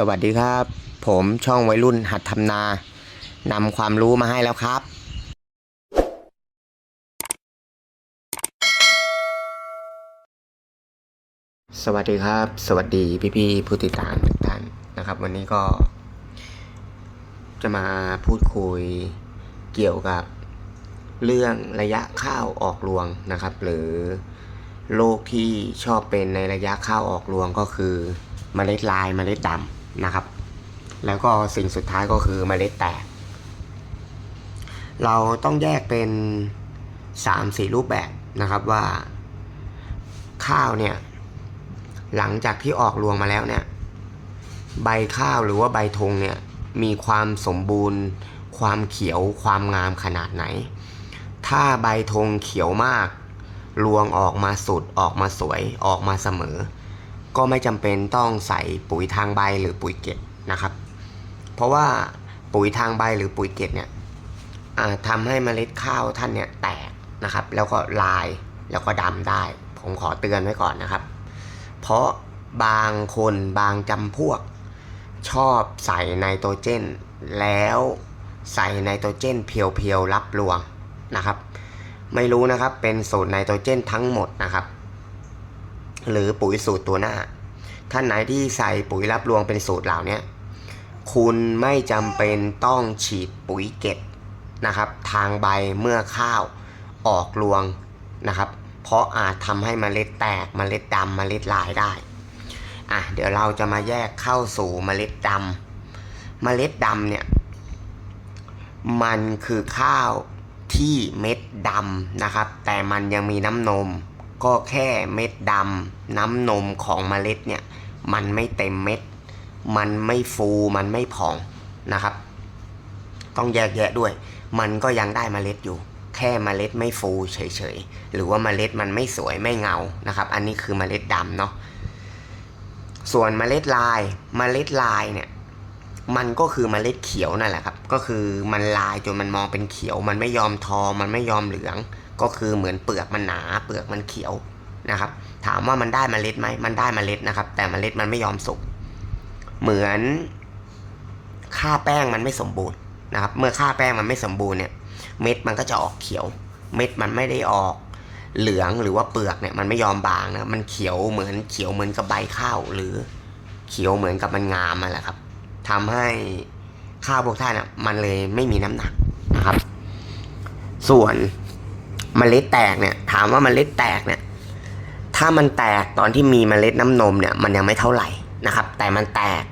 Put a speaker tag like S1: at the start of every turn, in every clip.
S1: สวัสดีครับ ผมช่องวัยรุ่นหัดทำนานำความรู้มาให้แล้วครับ สวัสดีครับ สวัสดีพี่ๆผู้ติดตามทุกท่านนะครับ วันนี้ก็ จะมาพูดคุยเกี่ยวกับเรื่องระยะข้าวออกรวงนะครับ หรือโรคที่ชอบเป็นในระยะข้าวออกรวงก็คือเมล็ดลายเมล็ดดำ นะครับ แล้วก็สิ่งสุดท้ายก็คือเมล็ดแตก เราต้องแยกเป็นสามสี่รูปแบบนะครับว่า ข้าวเนี่ย หลังจากที่ออกรวงมาแล้วเนี่ย ใบข้าวหรือว่าใบธงเนี่ย มีความสมบูรณ์ ความเขียวความงามขนาดไหน ถ้าใบธงเขียวมากรวงออกมาสุดออกมาสวยออกมาเสมอ ก็ไม่จำเป็นต้องใส่ปุ๋ยทางใบหรือปุ๋ยเกล็ดนะครับ เพราะว่าปุ๋ยทางใบหรือปุ๋ยเกล็ดเนี่ยทำให้เมล็ดข้าวท่านเนี่ยแตกนะครับ แล้วก็ลายแล้วก็ดำได้ ผมขอเตือนไว้ก่อนนะครับ เพราะบางคนบางจำพวก ชอบใส่ไนโตรเจน แล้วใส่ไนโตรเจนเพียวๆรับรวงนะครับ ไม่รู้นะครับเป็นสูตรไนโตรเจนทั้งหมดนะครับ หรือปุ๋ยสูตรตัวหน้า ท่านไหนที่ใส่ปุ๋ยรับรวงเป็นสูตรเหล่านี้คุณไม่จำเป็นต้องฉีดปุ๋ยเก็ดนะครับ ทางใบเมื่อข้าวออกรวงนะครับ เพราะอาจทำให้เมล็ดแตกเมล็ดดำเมล็ดลายได้อะเดี๋ยวเราจะมาแยกเข้าสู่เมล็ดดำเมล็ดดำเนี่ยมันคือข้าวที่เม็ดดำนะครับ แต่มันยังมีน้ำนม ก็แค่เม็ดดำน้ำนมของเมล็ดเนี่ยมันไม่เต็มเม็ด มันไม่ฟูมันไม่ผ่องนะครับ ต้องแยกแยะด้วย มันก็ยังได้เมล็ดอยู่ แค่เมล็ดไม่ฟูเฉยๆหรือว่าเมล็ดมันไม่สวยไม่เงานะครับ อันนี้คือเมล็ดดำเนาะส่วนเมล็ดลายเมล็ดลายเนี่ยมันก็คือเมล็ดเขียวนั่นแหละครับ ก็คือมันลายจนมันมองเป็นเขียว มันไม่ยอมทองมันไม่ยอมเหลือง ก็คือเหมือนเปลือกมันหนาเปลือกมันเขียวนะครับ ถามว่ามันได้เมล็ดไหมมันได้เมล็ดนะครับ แต่เมล็ดมันไม่ยอมสุกเหมือนค่าแป้งมันไม่สมบูรณ์นะครับ เมื่อค่าแป้งมันไม่สมบูรณ์เนี่ย เม็ดมันก็จะออกเขียว เม็ดมันไม่ได้ออกเหลืองหรือว่าเปลือกเนี่ยมันไม่ยอมบางนะมันเขียวเหมือนเขียวเหมือนกับใบข้าวหรือเขียวเหมือนกับมันงามมาแหละครับทำให้ข้าวพวกท่านอะมันเลยไม่มีน้ำหนักนะครับ ส่วน เมล็ดแตกเนี่ย ถามว่าเมล็ดแตกเนี่ย ถ้ามันแตกตอนที่มีเมล็ดน้ำนมเนี่ย มันยังไม่เท่าไหร่นะครับ แต่มันแตก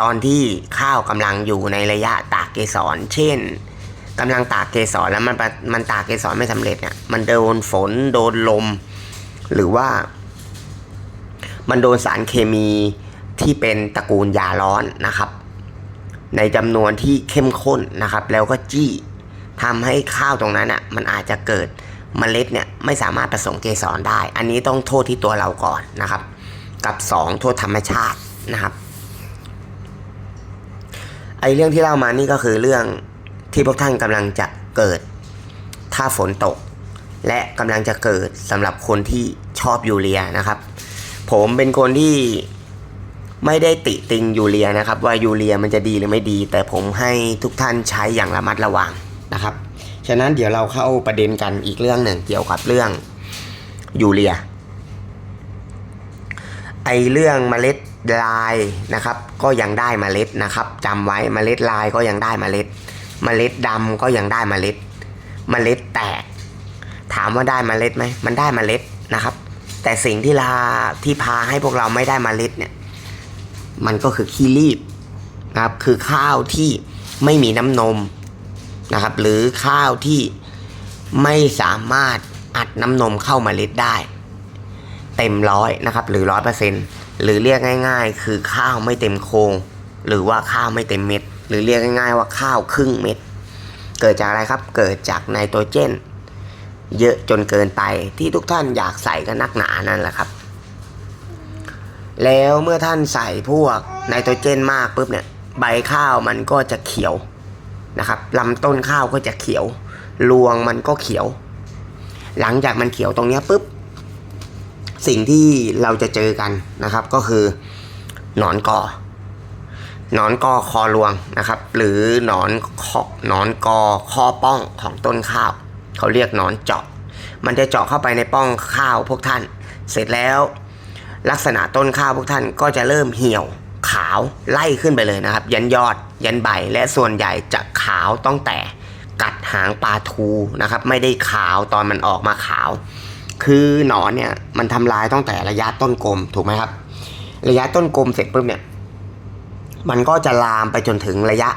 S1: ตอนที่ข้าวกำลังอยู่ในระยะตากเกสร เช่นกำลังตากเกสรแล้วมันมันตากเกสรไม่สำเร็จเนี่ย มันโดนฝนโดนลม หรือว่า มันโดนสารเคมีที่เป็นตระกูลยาร้อนนะครับ ในจำนวนที่เข้มข้นนะครับ แล้วก็จี้ทำให้ข้าวตรงนั้นอะมันอาจจะเกิด เมล็ดเนี่ยไม่สามารถผสมเกสรได้ อันนี้ต้องโทษที่ตัวเราก่อนนะครับ กับ 2 โทษธรรมชาตินะครับไอเรื่องที่เล่ามานี่ก็คือเรื่องที่พวกท่านกำลังจะเกิด ถ้าฝนตก และกำลังจะเกิดสำหรับคนที่ชอบยูเรียนะครับ ผมเป็นคนที่ไม่ได้ติติงยูเรียนะครับ ว่ายูเรียมันจะดีหรือไม่ดี แต่ผมให้ทุกท่านใช้อย่างระมัดระวัง นะครับ ฉะนั้นเดี๋ยวเราเข้าประเด็นกันอีกเรื่องหนึ่งเกี่ยวกับเรื่องยูเรีย ไอเรื่องเมล็ดลายนะครับ ก็ยังได้เมล็ดนะครับจำไว้เมล็ดลายก็ยังได้เมล็ด เมล็ดดำก็ยังได้เมล็ด เมล็ดแตก ถามว่าได้เมล็ดไหมมันได้เมล็ดนะครับ แต่สิ่งที่ลาที่พาให้พวกเราไม่ได้เมล็ดเนี่ยมันก็คือขี้รีบนะครับคือข้าวที่ไม่มีน้ำนม นะครับ หรือข้าวที่ไม่สามารถอัดน้ำนมเข้าเมล็ดได้ เต็มร้อยนะครับ หรือร้อยเปอร์เซ็นหรือเรียกง่าย ๆ คือข้าวไม่เต็มโครงหรือว่าข้าวไม่เต็มเม็ด หรือเรียกง่าย ๆ ว่าข้าวครึ่งเม็ด เกิดจากอะไรครับ เกิดจากไนโตรเจน เยอะจนเกินไปที่ทุกท่านอยากใส่กันนักหนานั่นแหละครับ แล้วเมื่อท่านใส่พวกไนโตรเจนมากปุ๊บเนี่ย ใบข้าวมันก็จะเขียว นะครับลำต้นข้าวก็จะเขียว รวงมันก็เขียว หลังจากมันเขียวตรงนี้ปุ๊บ สิ่งที่เราจะเจอกันนะครับก็คือหนอนกอหนอนกอคอรวงนะครับ หรือหนอนคอหนอนกอข้อป้องของต้นข้าว เขาเรียกหนอนเจาะ มันจะเจาะเข้าไปในป้องข้าวพวกท่าน เสร็จแล้ว ลักษณะต้นข้าวพวกท่านก็จะเริ่มเหี่ยวขาวไล่ขึ้นไปเลยนะครับ ยันยอด ยันใบและส่วนใหญ่จะขาวต้องแต่กัดหางปลาทูนะครับ ไม่ได้ขาวตอนมันออกมาขาว คือหนอนเนี่ยมันทำลายตั้งแต่ระยะต้นกลมถูกไหมครับ ระยะต้นกลมเสร็จปุ๊บเนี่ย มันก็จะลามไปจนถึงระยะ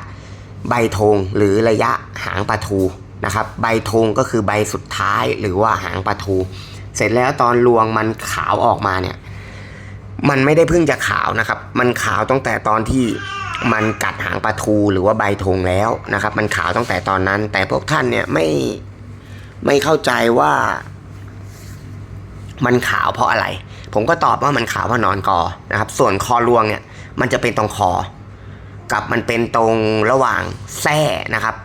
S1: ใบธงหรือระยะหางปลาทูนะครับ ใบธงก็คือใบสุดท้ายหรือว่าหางปลาทู เสร็จแล้วตอนรวงมันขาวออกมาเนี่ย มันไม่ได้เพิ่งจะขาวนะครับ มันขาวตั้งแต่ตอนที่ มันกัดหางปลาทูหรือว่าใบธงแล้วนะครับ มันขาวตั้งแต่ตอนนั้น แต่พวกท่านเนี่ยไม่ไม่เข้าใจว่า มันขาวเพราะอะไร ผมก็ตอบว่ามันขาวเพราะนอนกอนะครับ ส่วนคอรวงเนี่ย มันจะเป็นตรงคอ กับมันเป็นตรงระหว่างแส้นะครับ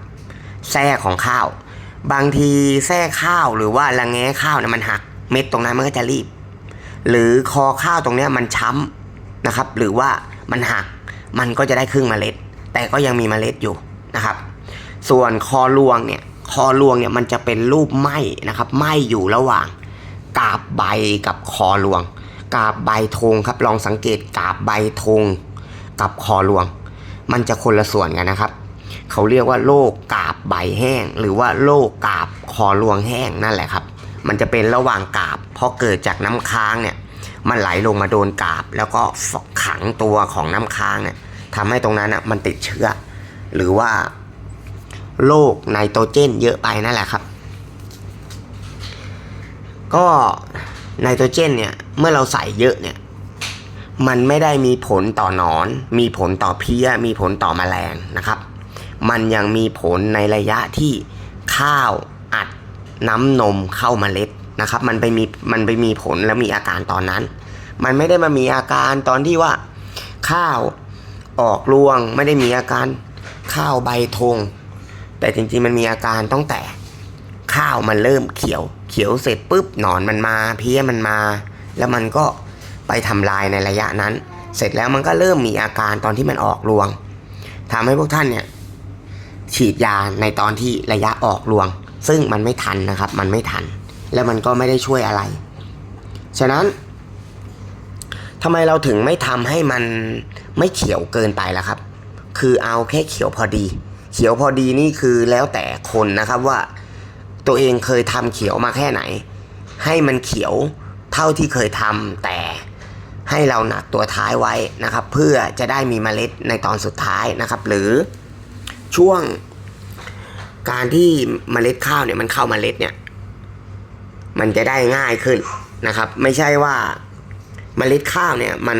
S1: แส้ของข้าว บางทีแส้ข้าวหรือว่าระแงะข้าวเนี่ยมันหัก เม็ดตรงนั้นมันก็จะรีบ หรือคอข้าวตรงเนี้ยมันช้ำนะครับ หรือว่ามันหัก มันก็จะได้ครึ่งเมล็ด แต่ก็ยังมีเมล็ดอยู่นะครับ ส่วนคอรวงเนี่ยคอรวงเนี่ยมันจะเป็นรูปไหมนะครับไหมอยู่ระหว่างกาบใบกับคอรวง กาบใบธงครับลองสังเกตกาบใบธงกับคอรวง มันจะคนละส่วนกันนะครับ เขาเรียกว่าโรคกาบใบแห้ง หรือว่าโรคกาบคอรวงแห้งนั่นแหละครับ มันจะเป็นระหว่างกาบเพราะเกิดจากน้ำค้างเนี่ย มันไหลลงมาโดนกาบ แล้วก็ขังตัวของน้ำค้างเนี่ยทำให้ตรงนั้นอะมันติดเชื้อ หรือว่าโรคไนโตรเจนเยอะไปนั่นแหละครับ ก็ไนโตรเจนเนี่ยเมื่อเราใส่เยอะเนี่ยมันไม่ได้มีผลต่อหนอน มีผลต่อเพี้ย มีผลต่อแมลงนะครับ มันยังมีผลในระยะที่ข้าวอัดน้ำนมเข้ามาเมล็ด นะครับ มันไปมีมันไปมีผลแล้วมีอาการตอนนั้น มันไม่ได้มามีอาการตอนที่ว่า ข้าวออกรวงไม่ได้มีอาการข้าวใบธงแต่จริงๆมันมีอาการตั้งแต่ ข้าวมันเริ่มเขียว เขียวเสร็จปุ๊บหนอนมันมาเพี้ยมันมา แล้วมันก็ไปทำลายในระยะนั้น เสร็จแล้วมันก็เริ่มมีอาการตอนที่มันออกรวงทำให้พวกท่านเนี่ยฉีดยาในตอนที่ระยะออกรวง ซึ่งมันไม่ทันนะครับ มันไม่ทัน แล้วมันก็ไม่ได้ช่วยอะไร ฉะนั้นทำไมเราถึงไม่ทำให้มันไม่เขียวเกินไปล่ะครับ คือเอาแค่เขียวพอดี เขียวพอดีนี่คือแล้วแต่คนนะครับว่าตัวเองเคยทำเขียวมาแค่ไหน ให้มันเขียวเท่าที่เคยทำแต่ให้เราหนักตัวท้ายไว้นะครับ เพื่อจะได้มีเมล็ดในตอนสุดท้ายนะครับ หรือช่วงการที่เมล็ดข้าวเนี่ยมันเข้าเมล็ดเนี่ย มันจะได้ง่ายขึ้นนะครับ ไม่ใช่ว่าเมล็ดข้าวเนี่ยมัน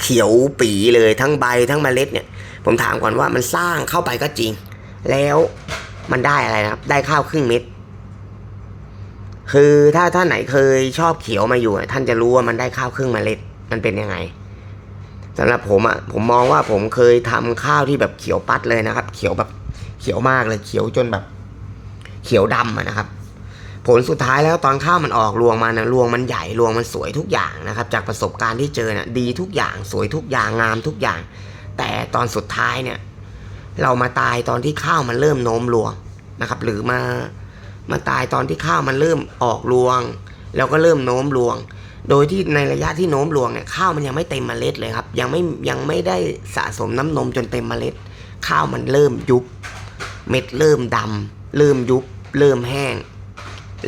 S1: เขียวปีเลยทั้งใบทั้งเมล็ดเนี่ย ผมถามก่อนว่ามันสร้างเข้าไปก็จริง แล้วมันได้อะไรนะครับ ได้ข้าวครึ่งเม็ดคือถ้าท่านไหนเคยชอบเขียวมาอยู่ ท่านจะรู้ว่ามันได้ข้าวครึ่งเมล็ดมันเป็นยังไงสำหรับผมอะผมมองว่าผมเคยทำข้าวที่แบบเขียวปัดเลยนะครับ เขียวแบบเขียวมากเลย เขียวจนแบบ เขียวดำอะนะครับ ผลสุดท้ายแล้วตอนข้าวมันออกรวงมานะรวงมันใหญ่รวงมันสวยทุกอย่างนะครับ จากประสบการณ์ที่เจอเนี่ยดีทุกอย่างสวยทุกอย่างงามทุกอย่าง แต่ตอนสุดท้ายเนี่ย เรามาตายตอนที่ข้าวมันเริ่มโน้มรวงนะครับ หรือมามาตายตอนที่ข้าวมันเริ่มออกรวง แล้วก็เริ่มโน้มรวง โดยที่ในระยะที่โน้มรวงเนี่ยข้าวมันยังไม่เต็มเมล็ดเลยครับ ยังไม่ยังไม่ได้สะสมน้ำนมจนเต็มเมล็ด ข้าวมันเริ่มยุบ เม็ดเริ่มดำเริ่มยุบ เริ่มแห้ง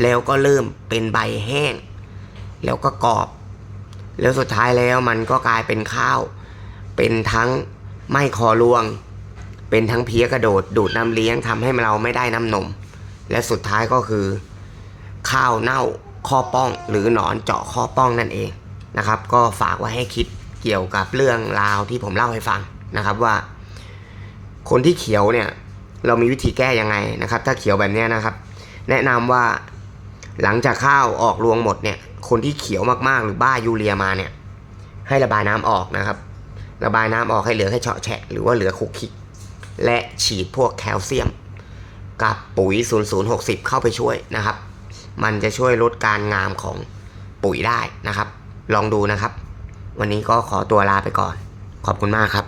S1: แล้วก็เริ่มเป็นใบแห้ง แล้วก็กรอบ แล้วสุดท้ายแล้วมันก็กลายเป็นข้าว เป็นทั้งไม่คอรวง เป็นทั้งเพี้ยกระโดดดูดน้ำเลี้ยงทำให้เราไม่ได้น้ำนม และสุดท้ายก็คือ ข้าวเน่าข้อป้อง หรือหนอนเจาะข้อป้องนั่นเองนะครับ ก็ฝากไว้ให้คิดเกี่ยวกับเรื่องราวที่ผมเล่าให้ฟังนะครับว่า คนที่เขียวเนี่ยเรามีวิธีแก้ยังไงนะครับ ถ้าเขียวแบบนี้นะครับ แนะนำว่า หลังจากข้าวออกรวงหมดเนี่ย คนที่เขียวมากๆ หรือบ้ายูเรียมาเนี่ย ให้ระบายน้ำออกนะครับ ระบายน้ำออกให้เหลือแค่เฉาะแฉะหรือว่าเหลือคุกคิก และฉีดพวกแคลเซียม กับปุ๋ย 0060 เข้าไปช่วยนะครับ มันจะช่วยลดการงามของปุ๋ยได้นะครับ ลองดูนะครับ วันนี้ก็ขอตัวลาไปก่อน ขอบคุณมากครับ